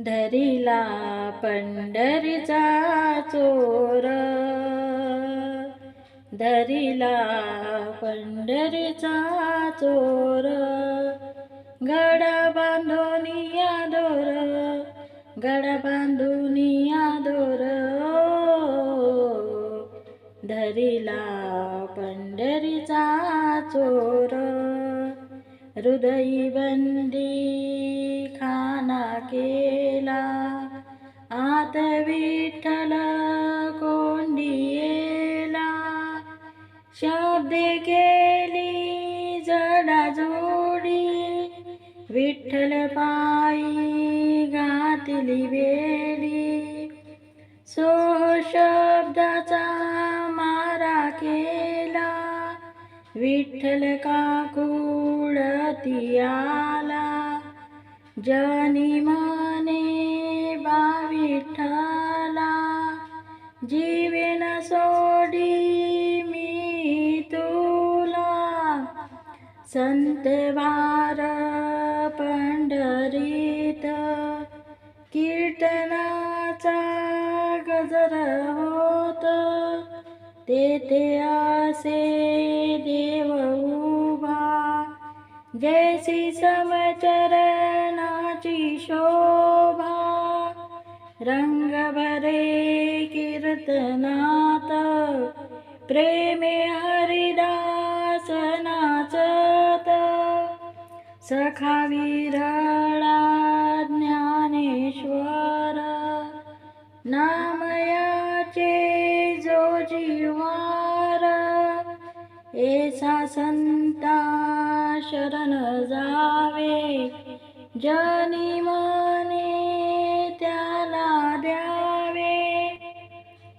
धरिला पंढरीचा चोर. धरिला पंढरीचा चोर. गडा बांधोनिया दोर. गडा बांधुनिया दोर. धरिला पंढरीचा चोर. हृदयी बंदी खाना केला आत विठ्ठल कोंडियेला शब्दे केली जडा जोडी विठ्ठल पायी विठ्ठल काकुळती आला जनी मने बा विठ्ठला जीवेन सोडी मी तुला. संत बा तेथे आसे देव उभा. जैसी समचरणाची शोभा. रंग भरे कीर्तनात. प्रेमे हरिदास नाचत सखा विरळा ज्ञानेश्वर. नामया एसा संता शरण जावे जनी माने त्याला द्यावे.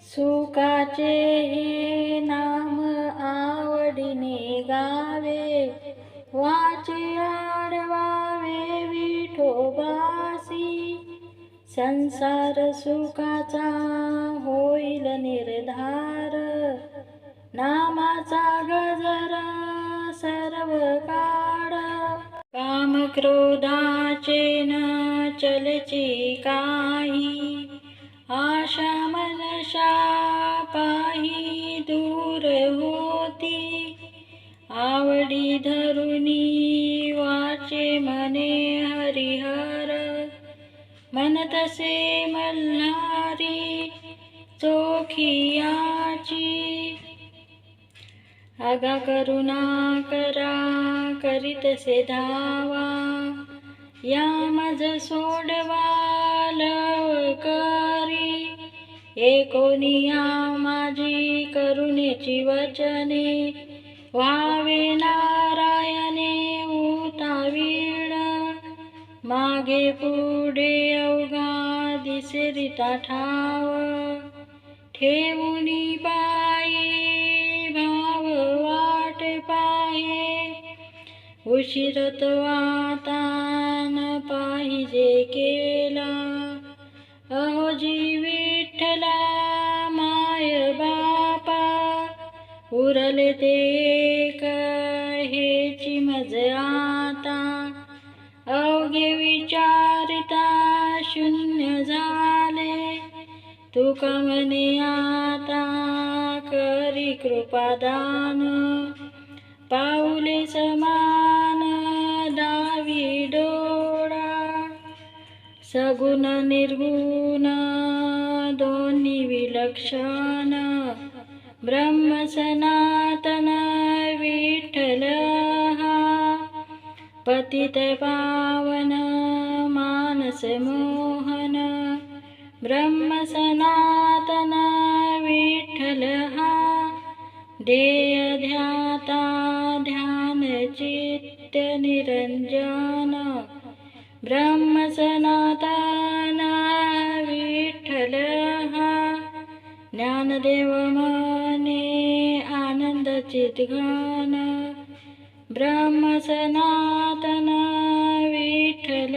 सुखाचे हे नाम आवडीने गावे वाचे आडवावे विठोबासी संसार सुखाचा होईल निर्धार नामाचा गजर सर्व काळ काम क्रोधाचे न चलची काही. आशा मनशा पाही दूर होती. आवडी धरुणी वाचे मने हरिहर. मन तसे मल्हारी चोखियाची आगा करुणा करा करीतसे धावा. या मज सोडवा करी. एकोनिया माझी करुणेची वचने? व्हावे नारायणे उतावीळ मागे पुढे अवघा दिसरिता ठाव. ठेवूनी बाई उशीर तो पाहिजे केला. अहो जी विठ्ठला माय बापा उरले ते हेची मज आता. अवघे विचारिता शून्य झाले. तुका म्हणे आता करी कृपादान. पाऊले समान दावी डोळा सगुण निर्गुण दोन्ही विलक्षण ब्रह्म सनातन विठ्ठल पतित पावन मानस मोहन ब्रह्म सनातन देय ध्याता ध्यान चित्त निरंजन ब्रह्म सनातन विठ्ठल हा ज्ञानदेव मने आनंद चितघन ब्रह्म सनातन विठ्ठल